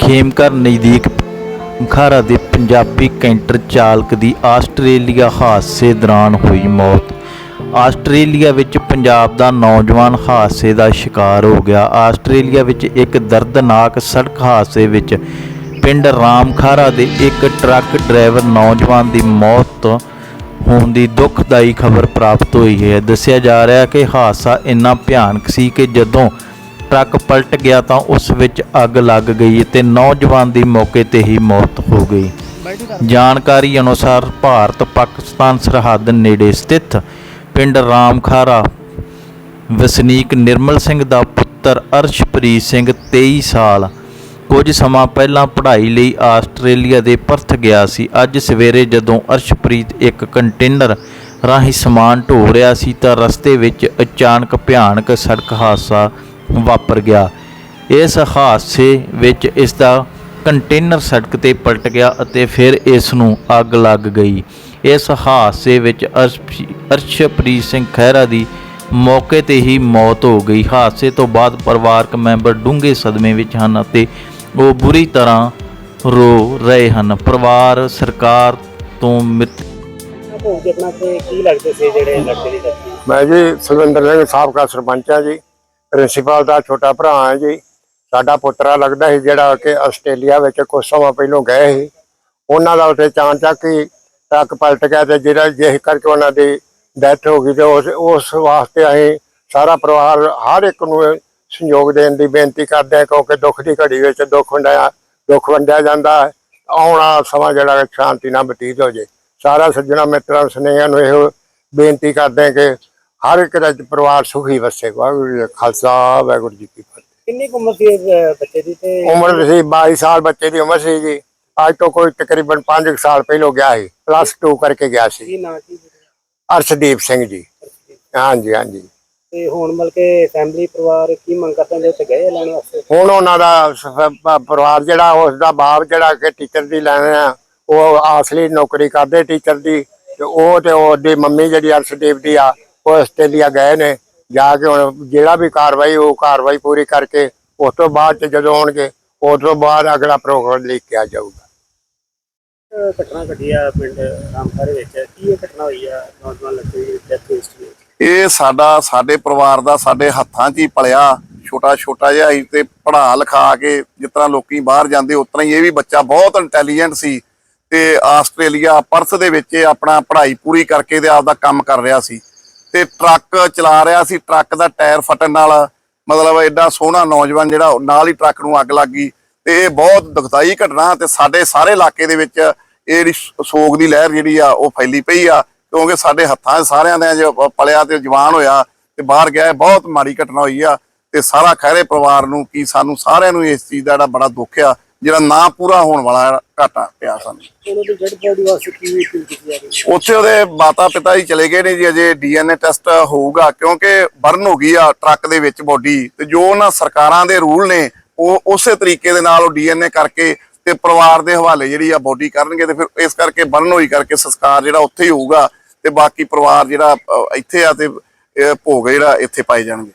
ਖੇਮਕਰ ਨਜ਼ਦੀਕ ਖਾਰਾ ਦੇ ਪੰਜਾਬੀ ਕੈਂਟਰ ਚਾਲਕ ਦੀ ਆਸਟ੍ਰੇਲੀਆ ਹਾਦਸੇ ਦੌਰਾਨ ਹੋਈ ਮੌਤ। ਆਸਟ੍ਰੇਲੀਆ ਵਿੱਚ ਪੰਜਾਬ ਦਾ ਨੌਜਵਾਨ ਹਾਦਸੇ ਦਾ ਸ਼ਿਕਾਰ ਹੋ ਗਿਆ। ਆਸਟ੍ਰੇਲੀਆ ਵਿੱਚ ਇੱਕ ਦਰਦਨਾਕ ਸੜਕ ਹਾਦਸੇ ਵਿੱਚ ਪਿੰਡ ਰਾਮਖਾਰਾ ਦੇ ਇੱਕ ਟਰੱਕ ਡਰਾਈਵਰ ਨੌਜਵਾਨ ਦੀ ਮੌਤ ਹੋਣ ਦੀ ਦੁਖਦਾਈ ਖਬਰ ਪ੍ਰਾਪਤ ਹੋਈ ਹੈ। ਦੱਸਿਆ ਜਾ ਰਿਹਾ ਕਿ ਹਾਦਸਾ ਇੰਨਾ ਭਿਆਨਕ ਸੀ ਕਿ ਜਦੋਂ ਟਰੱਕ ਪਲਟ ਗਿਆ ਤਾਂ ਉਸ ਵਿੱਚ ਅੱਗ ਲੱਗ ਗਈ ਤੇ ਨੌਜਵਾਨ ਦੀ ਮੌਕੇ ਤੇ ਹੀ ਮੌਤ ਹੋ ਗਈ। ਜਾਣਕਾਰੀ ਅਨੁਸਾਰ ਭਾਰਤ ਪਾਕਿਸਤਾਨ ਸਰਹੱਦ ਨੇੜੇ ਸਥਿਤ ਪਿੰਡ ਰਾਮਖਾਰਾ ਵਸਨੀਕ ਨਿਰਮਲ ਸਿੰਘ ਦਾ ਪੁੱਤਰ ਅਰਸ਼ਪ੍ਰੀਤ ਸਿੰਘ 23 ਸਾਲ ਕੁਝ ਸਮਾਂ ਪਹਿਲਾਂ ਪੜ੍ਹਾਈ ਲਈ ਆਸਟ੍ਰੇਲੀਆ ਦੇ ਪਰਥ ਗਿਆ ਸੀ। ਅੱਜ ਸਵੇਰੇ ਜਦੋਂ ਅਰਸ਼ਪ੍ਰੀਤ ਇੱਕ ਕੰਟੇਨਰ ਰਾਹੀਂ ਸਮਾਨ ਢੋ ਰਿਹਾ ਸੀ ਤਾਂ ਰਸਤੇ ਵਿੱਚ ਅਚਾਨਕ ਭਿਆਨਕ ਸੜਕ ਹਾਦਸਾ ਵਾਪਰ ਗਿਆ। ਇਸ ਹਾਦਸੇ ਵਿੱਚ ਇਸ ਦਾ ਕੰਟੇਨਰ ਸੜਕ ਤੇ ਪਲਟ ਗਿਆ ਅਤੇ ਫਿਰ ਇਸ ਨੂੰ ਅੱਗ ਲੱਗ ਗਈ। ਇਸ ਹਾਦਸੇ ਵਿੱਚ ਅਰਸ਼- ਅਰਸ਼ਪ੍ਰੀਤ ਸਿੰਘ ਖਹਿਰਾ ਦੀ ਮੌਕੇ ਤੇ ਹੀ ਮੌਤ ਹੋ ਗਈ। ਹਾਦਸੇ ਤੋਂ ਬਾਅਦ ਪਰਿਵਾਰਕ ਮੈਂਬਰ ਡੂੰਘੇ ਸਦਮੇ ਵਿੱਚ ਹਨ ਅਤੇ ਉਹ ਬੁਰੀ ਤਰ੍ਹਾਂ ਰੋ ਰਹੇ ਹਨ। ਪਰਿਵਾਰ, ਸਰਕਾਰ ਤੋਂ ਮਿਤ ਭੋਗ ਘਟਨਾ ਤੇ ਕੀ ਲੱਗਦੇ ਸੀ ਜਿਹੜੇ ਲੜਕੇ ਦੀ ਡੈਥ ਮੈਂ ਜੀ ਸੁਖਵਿੰਦਰ ਸਿੰਘ, ਸਾਬਕਾ ਸਰਪੰਚ ਆ ਜੀ। ਪ੍ਰਿੰਸੀਪਲ ਦਾ ਛੋਟਾ ਭਰਾ ਹਾਂ ਜੀ। ਸਾਡਾ ਪੁੱਤਰਾ ਲੱਗਦਾ ਸੀ ਜਿਹੜਾ ਕਿ ਆਸਟ੍ਰੇਲੀਆ ਵਿੱਚ ਕੁਝ ਸਮਾਂ ਪਹਿਲਾਂ ਗਏ ਸੀ। ਉਹਨਾਂ ਦਾ ਉੱਥੇ ਚਾਂਚੱਕ ਹੀ ਟੱਕ ਪਲਟ ਗਿਆ ਤੇ ਜਿਹੜਾ ਜਿਸ ਕਰਕੇ ਉਹਨਾਂ ਦੀ ਡੈਥ ਹੋ ਗਈ ਤੇ ਉਸ ਉਸ ਵਾਸਤੇ ਅਸੀਂ ਸਾਰਾ ਪਰਿਵਾਰ ਹਰ ਇੱਕ ਨੂੰ ਸੰਯੋਗ ਦੇਣ ਦੀ ਬੇਨਤੀ ਕਰਦੇ ਹਾਂ ਕਿਉਂਕਿ ਦੁੱਖ ਦੀ ਘੜੀ ਵਿੱਚ ਦੁੱਖ ਵੰਡਿਆ ਦੁੱਖ ਵੰਡਿਆ ਜਾਂਦਾ ਹੈ। ਆਉਣਾ ਸਮਾਂ ਜਿਹੜਾ ਸ਼ਾਂਤੀ ਨਾਲ ਬਤੀਤ ਹੋ ਜੇ। ਸਾਰਾ ਸੱਜਣਾ ਮਿੱਤਰਾਂ ਸੁਨੇਹਿਆਂ ਨੂੰ ਇਹੋ ਬੇਨਤੀ ਕਰਦੇ ਹਾਂ ਕਿ ਹਰ ਇੱਕ ਦਾ ਪਰਿਵਾਰ ਸੁਖੀ ਵਸੇ। ਵਾਹਿਗੁਰੂ ਜੀ ਕਾ ਖਾਲਸਾ ਵਾਹਿਗੁਰੂ ਜੀ ਕੀ ਫਤਿਹ। ਕਿੰਨੀ ਉਮਰ ਸੀ ਬੱਚੇ ਦੀ ਤੇ ਉਮਰ ਸੀ 22 ਸਾਲ ਬੱਚੇ ਦੀ ਉਮਰ ਸੀ ਜੀ। ਅੱਜ ਤੋਂ ਕੋਈ ਤਕਰੀਬਨ 5 ਸਾਲ ਪਹਿਲਾਂ ਗਿਆ ਸੀ। ਪਲੱਸ 2 ਕਰਕੇ ਗਿਆ ਸੀ। ਕੀ ਨਾਂ ਕੀ ਅਰਸ਼ਦੀਪ ਸਿੰਘ ਜੀ। ਹਾਂਜੀ ਹਾਂਜੀ। ਤੇ ਹੁਣ ਮਤਲਬ ਕਿ ਫੈਮਿਲੀ ਪਰਿਵਾਰ ਕੀ ਮੰਗ ਕਰਦੇ ਨੇ ਉੱਥੇ ਗਏ ਲੈਣ ਵਾਸਤੇ? ਹੁਣ ਉਹਨਾਂ ਦਾ ਸ- ਪ- ਪਰਿਵਾਰ ਜਿਹੜਾ ਉਸ ਦਾ ਬਾਪ ਜਿਹੜਾ ਕਿ ਟੀਚਰ ਦੀ ਲੈਣ ਆ ਉਹ ਅਸਲੀ ਨੌਕਰੀ ਕਰਦੇ ਟੀਚਰ ਦੀ ਤੇ ਉਹ ਤੇ ਉਹਦੀ ਮੰਮੀ ਜਿਹੜੀ ਅਰਸ਼ਦੀਪ ਦੀ ਆ ਉਹ ਆਸਟ੍ਰੇਲੀਆ ਗਏ ਨੇ ਜਾ ਕੇ ਹੁਣ ਜਿਹੜਾ ਵੀ ਕਾਰਵਾਈ ਉਹ ਕਾਰਵਾਈ ਪੂਰੀ ਕਰਕੇ ਉਸ ਤੋਂ ਬਾਅਦ ਚ ਜਦੋਂ ਆਉਣਗੇ ਉਸ ਤੋਂ ਬਾਅਦ ਅਗਲਾ ਪ੍ਰੋਗਰਾਮ ਲਿਖ ਕੇ ਆ ਜਾਊਗਾ। ਅਹ, ਘਟਨਾ ਘਟੀ ਆ ਪਿੰਡ ਰਾਮਖਾਰੇ ਵਿੱਚ ਕੀ ਇਹ ਘਟਨਾ ਹੋਈ ਆ ਨੌਜਵਾਨ ਲੜਕੇ ਦੀ ਡੈਥ ਹੋਈ ਸੀ ਇਹ ਸਾਡਾ, ਸਾਡੇ ਪਰਿਵਾਰ ਦਾ ਸਾਡੇ ਹੱਥਾਂ 'ਚ ਹੀ ਪਲਿਆ, ਛੋਟਾ ਛੋਟਾ ਜਿਹਾ ਹੀ ਤੇ ਪੜ੍ਹਾ ਲਿਖਾ ਕੇ ਜਿਸ ਤਰ੍ਹਾਂ ਲੋਕੀ ਬਾਹਰ ਜਾਂਦੇ, ਉਸ ਹੀ ਇਹ ਵੀ ਬੱਚਾ ਬਹੁਤ ਇੰਟੈਲੀਜੈਂਟ ਸੀ ਤੇ ਆਸਟ੍ਰੇਲੀਆ ਪਰਥ ਦੇ ਵਿੱਚ ਆਪਣਾ ਪੜ੍ਹਾਈ ਪੂਰੀ ਕਰਕੇ ਤੇ ਆਪਦਾ ਕੰਮ ਕਰ ਰਿਹਾ ਸੀ ਤੇ ਟਰੱਕ ਚਲਾ ਰਿਹਾ ਸੀ, ਟਰੱਕ ਦਾ ਟਾਇਰ ਫਟਣ ਨਾਲ ਮਤਲਬ ਐਡਾ ਸੋਹਣਾ ਨੌਜਵਾਨ ਜਿਹੜਾ ਨਾਲ ਹੀ ਟਰੱਕ ਨੂੰ ਅੱਗ ਲੱਗ ਗਈ ਤੇ ਇਹ ਬਹੁਤ ਦੁਖਦਾਈ ਘਟਨਾ ਤੇ ਸਾਡੇ ਸਾਰੇ ਇਲਾਕੇ ਦੇ ਵਿੱਚ ਇਹ ਜਿਹੜੀ ਸੋਗ ਦੀ ਲਹਿਰ ਜਿਹੜੀ ਆ ਉਹ ਫੈਲੀ ਪਈ ਆ ਕਿਉਂਕਿ ਸਾਡੇ ਹੱਥਾਂ ਸਾਰਿਆਂ ਦੇ ਜੋ ਪਲਿਆ ਤੇ ਜਵਾਨ ਹੋਇਆ ਤੇ ਬਾਹਰ ਗਿਆ ਬਹੁਤ ਮਾੜੀ ਘਟਨਾ ਹੋਈ ਆ ਤੇ ਸਾਰਾ ਖੈਰੇ ਪਰਿਵਾਰ ਨੂੰ ਕੀ ਸਾਨੂੰ ਸਾਰਿਆਂ ਨੂੰ ਇਸ ਚੀਜ਼ ਦਾ ਜਿਹੜਾ ਬੜਾ ਦੁੱਖ ਆ ਜਿਹੜਾ ਨਾ ਪੂਰਾ ਹੋਣ ਵਾਲਾ ਘਾਟਾ ਪਿਆ ਸਾਨੂੰ। ਉੱਥੇ ਉਹਦੇ ਮਾਤਾ ਪਿਤਾ ਹੀ ਚਲੇ ਗਏ ਨੇ ਜੀ ਅਜੇ ਡੀਐਨਏ ਟੈਸਟ ਹੋਊਗਾ ਕਿਉਂਕਿ ਬਰਨ ਹੋ ਗਈ ਆ ਟਰੱਕ ਦੇ ਵਿੱਚ ਬੋਡੀ ਤੇ ਜੋ ਉਹਨਾਂ ਸਰਕਾਰਾਂ ਦੇ ਰੂਲ ਨੇ ਉਹ ਉਸੇ ਤਰੀਕੇ ਦੇ ਨਾਲ ਉਹ ਡੀਐਨਏ ਕਰਕੇ ਤੇ ਪਰਿਵਾਰ ਦੇ ਹਵਾਲੇ ਜਿਹੜੀ ਆ ਬੋਡੀ ਕਰਨਗੇ ਤੇ ਫਿਰ ਇਸ ਕਰਕੇ ਬਰਨ ਹੋਈ ਕਰਕੇ ਸੰਸਕਾਰ ਜਿਹੜਾ ਉੱਥੇ ਹੀ ਹੋਊਗਾ। ਤੇ ਬਾਕੀ ਪਰਿਵਾਰ ਜਿਹੜਾ ਅ, ਇੱਥੇ ਆ ਤੇ ਇਹ ਭੋਗ ਜਿਹੜਾ ਇੱਥੇ ਪਾਏ ਜਾਣਗੇ।